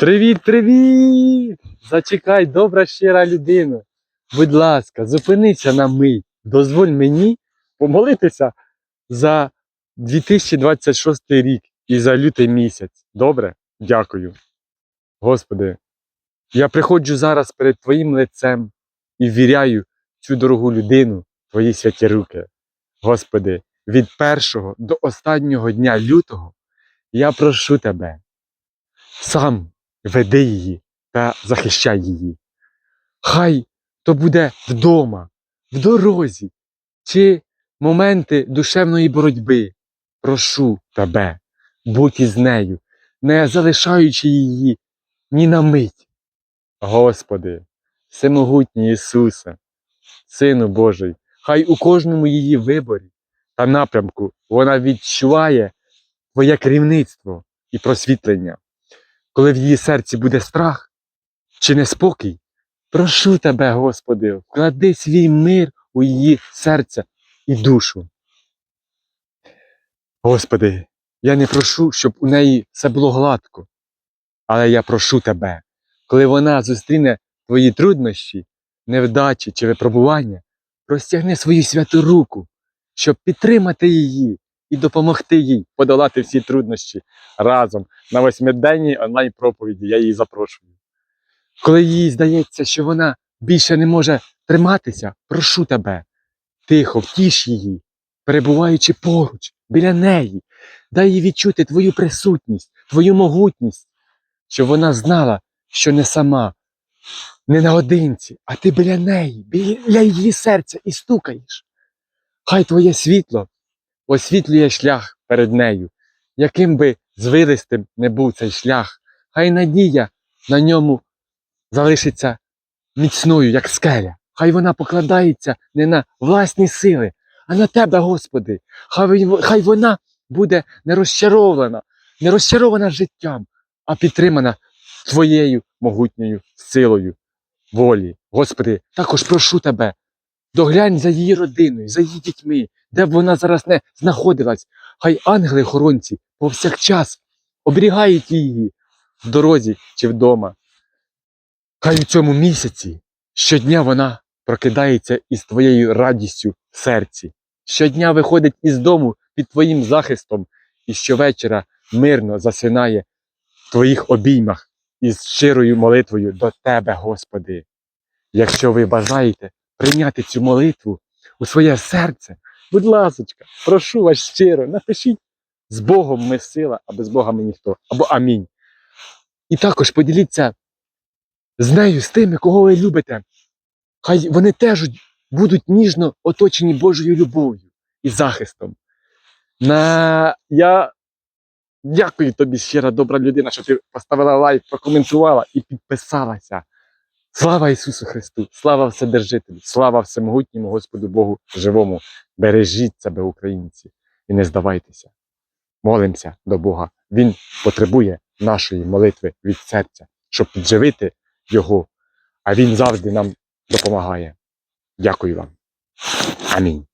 Привіт, привіт! Зачекай, добра щира людина. Будь ласка, зупинися на мить. Дозволь мені помолитися за 2026 рік і за лютий місяць. Добре? Дякую. Господи, я приходжу зараз перед Твоїм лицем і віряю цю дорогу людину Твої святі руки. Господи, від першого до останнього дня лютого я прошу Тебе, сам веди її та захищай її. Хай то буде вдома, в дорозі чи моменти душевної боротьби. Прошу тебе, будь із нею, не залишаючи її ні на мить. Господи, всемогутній Ісусе, Сину Божий, хай у кожному її виборі та напрямку вона відчуває Твоє керівництво і просвітлення. Коли в її серці буде страх чи неспокій, прошу тебе, Господи, вклади свій мир у її серце і душу. Господи, я не прошу, щоб у неї все було гладко, але я прошу тебе, коли вона зустріне твої труднощі, невдачі чи випробування, простягни свою святу руку, щоб підтримати її і допомогти їй подолати всі труднощі разом на восьмиденній онлайн проповіді. Я її запрошую. Коли їй здається, що вона більше не може триматися, прошу тебе, тихо втіш її, перебуваючи поруч, біля неї, дай їй відчути твою присутність, твою могутність, щоб вона знала, що не сама, не наодинці, а ти біля неї, біля її серця і стукаєш. Хай твоє світло освітлює шлях перед нею, яким би звилистим не був цей шлях, хай надія на ньому залишиться міцною, як скеля. Хай вона покладається не на власні сили, а на тебе, Господи. Хай, вона буде не розчарована, не розчарована життям, а підтримана Твоєю могутньою силою волі. Господи, також прошу тебе, доглянь за її родиною, за її дітьми, де б вона зараз не знаходилась. Хай ангели-хоронці повсякчас оберігають її в дорозі чи вдома. Хай у цьому місяці щодня вона прокидається із твоєю радістю в серці. Щодня виходить із дому під твоїм захистом і щовечора мирно засинає в твоїх обіймах із щирою молитвою до тебе, Господи. Якщо ви бажаєте прийняти цю молитву у своє серце, будь ласочка, прошу вас щиро, напишіть з Богом ми сила, а без Бога ми ніхто, або амінь. І також поділіться з нею, з тими, кого ви любите. Хай вони теж будуть ніжно оточені Божою любов'ю і захистом. На... Я дякую тобі, щира добра людина, що ти поставила лайк, прокоментувала і підписалася. Слава Ісусу Христу! Слава Вседержителю! Слава Всемогутньому Господу Богу живому! Бережіть себе, українці, і не здавайтеся. Молимося до Бога. Він потребує нашої молитви від серця, щоб підживити Його. А Він завжди нам допомагає. Дякую вам. Амінь.